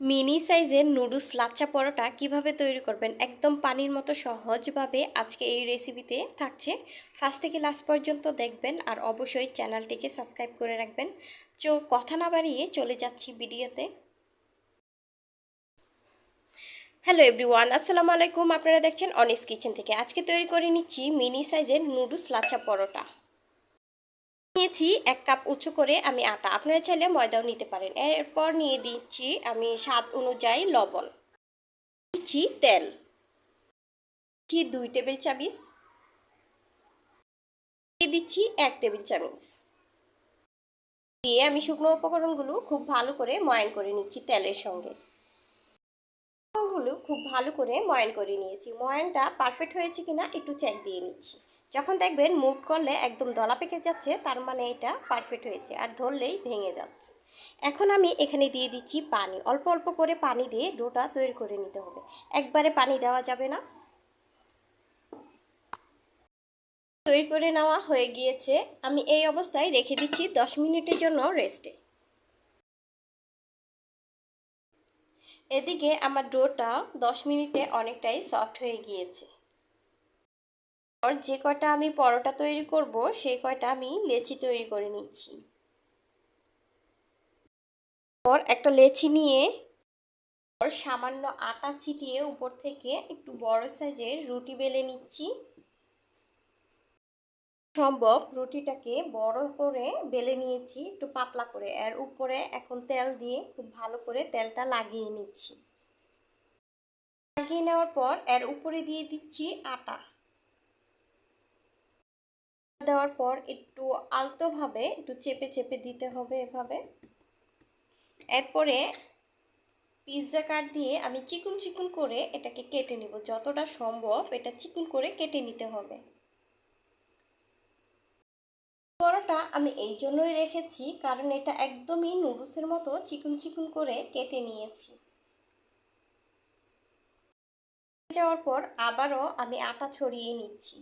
Mini সাইজের noodles lachha paratha কীভাবে তৈরি করবেন? একদম পানির মতো সহজভাবে আজকে এই রেসিপিতে থাকছে। ফার্স্ট থেকে লাস্ট পর্যন্ত দেখবেন আর অবশ্যই চ্যানেলটিকে সাবস্ক্রাইব করে রাখবেন। চো, কথা না বাড়িয়ে চলে যাচ্ছি ভিডিওতে হ্যালো এভরিওয়ান আসসালামু আলাইকুম। আপনারা দেখছেন অনিস কিচেন থেকে। আজকে তৈরি করে নিচ্ছি মিনি সাইজের নুডলস লাচ্চা পরোটা। নিয়েছি এক কাপ উঁচু করে আমি আটা। আপনারা চাইলে ময়দাও নিতে পারেন। এরপর নিয়ে দিচ্ছি আমি স্বাদ অনুযায়ী লবণ। দিচ্ছি তেল। দিচ্ছি দুই টেবিল চামিচ। দিয়ে দিচ্ছি এক টেবিল চামিচ। দিয়ে আমি শুকনো উপকরণগুলো খুব ভালো করে ময়ান করে নিচ্ছি তেলের সঙ্গে। খুব ভালো করে ময়ান করে নিয়েছি। ময়ানটা পারফেক্ট হয়েছে কিনা একটু চেক দিয়ে নিচ্ছি। যখন দেখবেন মুভ করলে একদম দলা পেকে যাচ্ছে, তার মানে এটা পারফেক্ট হয়েছে আর ধরলেই ভেঙে যাচ্ছে। এখন আমি এখানে দিয়ে দিচ্ছি পানি। অল্প অল্প করে পানি দিয়ে ডোটা তৈরি করে নিতে হবে। একবারে পানি দেওয়া যাবে না। তৈরি করে নেওয়া হয়ে গিয়েছে। আমি এই অবস্থায় রেখে দিচ্ছি দশ মিনিটের জন্য রেস্টে এদিকে আমার ডোটা দশ মিনিটে অনেকটাই সফট হয়ে গিয়েছে। যে কয়টা আমি পরোটা তৈরি করব সেই কয়টা আমি লেচি তৈরি করে নিচ্ছি। পর একটা লেচি নিয়ে পর সামান্য আটা ছিটিয়ে উপর থেকে একটু বড় সাইজের রুটি বেলে নিচ্ছি। সম্ভব রুটিটাকে বড় করে বেলে নিয়েছি, একটু পাতলা করে। এর উপরে এখন তেল দিয়ে খুব ভালো করে তেলটা লাগিয়ে নিচ্ছি। লাগিয়ে নেওয়ার পর এর উপরে দিয়ে দিচ্ছি আটা। দেওয়ার পর একটু আলতোভাবে একটু চেপে চেপে দিতে হবে এভাবে। এরপরে পিৎজা কাট দিয়ে আমি চিকুন চিকুন করে এটাকে কেটে নিব। যতটা সম্ভব এটা চিকুন করে কেটে নিতে হবে। পরোটা আমি এই জন্যই রেখেছি কারণ এটা একদমই নুডলসের মতো চিকুন চিকুন করে কেটে নিয়েছি। যাওয়ার পর আবারও আমি আটা ছড়িয়ে নিচ্ছি।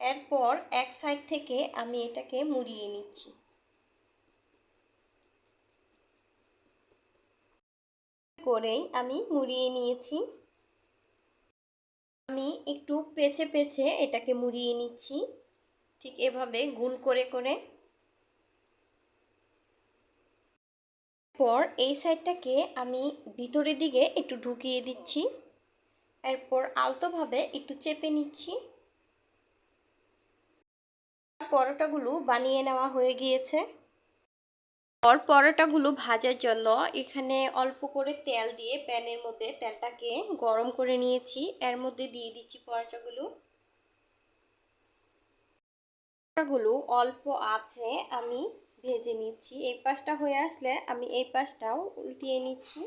এরপর এক সাইড থেকে আমি এটাকে মুড়িয়ে নিচ্ছি। করেই আমি মুড়িয়ে নিয়েছি। আমি একটু পেঁচে পেঁচে এটাকে মুড়িয়ে নিচ্ছি। ঠিক এভাবে গুল করে করে। পর এই সাইডটাকে আমি ভিতরের দিকে একটু ঢুকিয়ে দিচ্ছি। এরপর আলতোভাবে একটু চেপে নিচ্ছি। পরোটাগুলো বানিয়ে নেওয়া হয়ে গিয়েছে। পর পরোটাগুলো ভাজার জন্য এখানে অল্প করে তেল দিয়ে প্যানের মধ্যে তেলটাকে গরম করে নিয়েছি। এর মধ্যে দিয়ে দিচ্ছি পরোটাগুলো। পরোটাগুলো অল্প আছে আমি ভেজে নিচ্ছি। এই পাশটা হয়ে আসলে আমি এই পাশটাও উল্টিয়ে নিচ্ছি।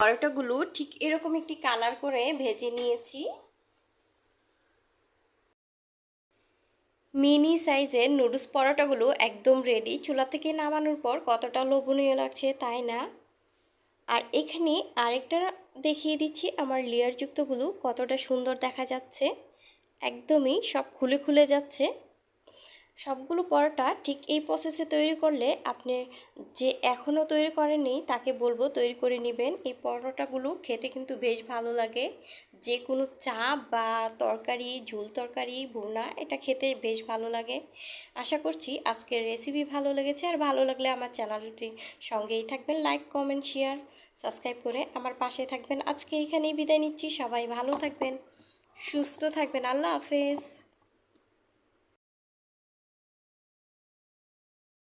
পরোটাগুলো ঠিক এরকম একটি কালার করে ভেজে নিয়েছি। মিনি সাইজের নুডলস পরোটাগুলো একদম রেডি চুলা থেকে নামানোর পর কতটা লোভনীয় লাগছে তাই না? আর এখানে আরেকটা দেখিয়ে দিচ্ছি, আমার লেয়ারযুক্তগুলো কতটা সুন্দর দেখা যাচ্ছে। একদমই সব খুলে খুলে যাচ্ছে। সবগুলো পরোটা ঠিক এই প্রসেসে তৈরি করলে আপনি যে এখনও তৈরি করেননি তাকে বলব তৈরি করে নেবেন। এই পরোটাগুলো খেতে কিন্তু বেশ ভালো লাগে। যে কোনো চা বা তরকারি, ঝোল তরকারি, ভুনা এটা খেতে বেশ ভালো লাগে। আশা করছি আজকের রেসিপি ভালো লেগেছে। আর ভালো লাগলে আমার চ্যানেলটির সঙ্গেই থাকবেন। লাইক কমেন্ট শেয়ার সাবস্ক্রাইব করে আমার পাশে থাকবেন। আজকে এখানেই বিদায় নিচ্ছি। সবাই ভালো থাকবেন, সুস্থ থাকবেন। আল্লাহ হাফেজ।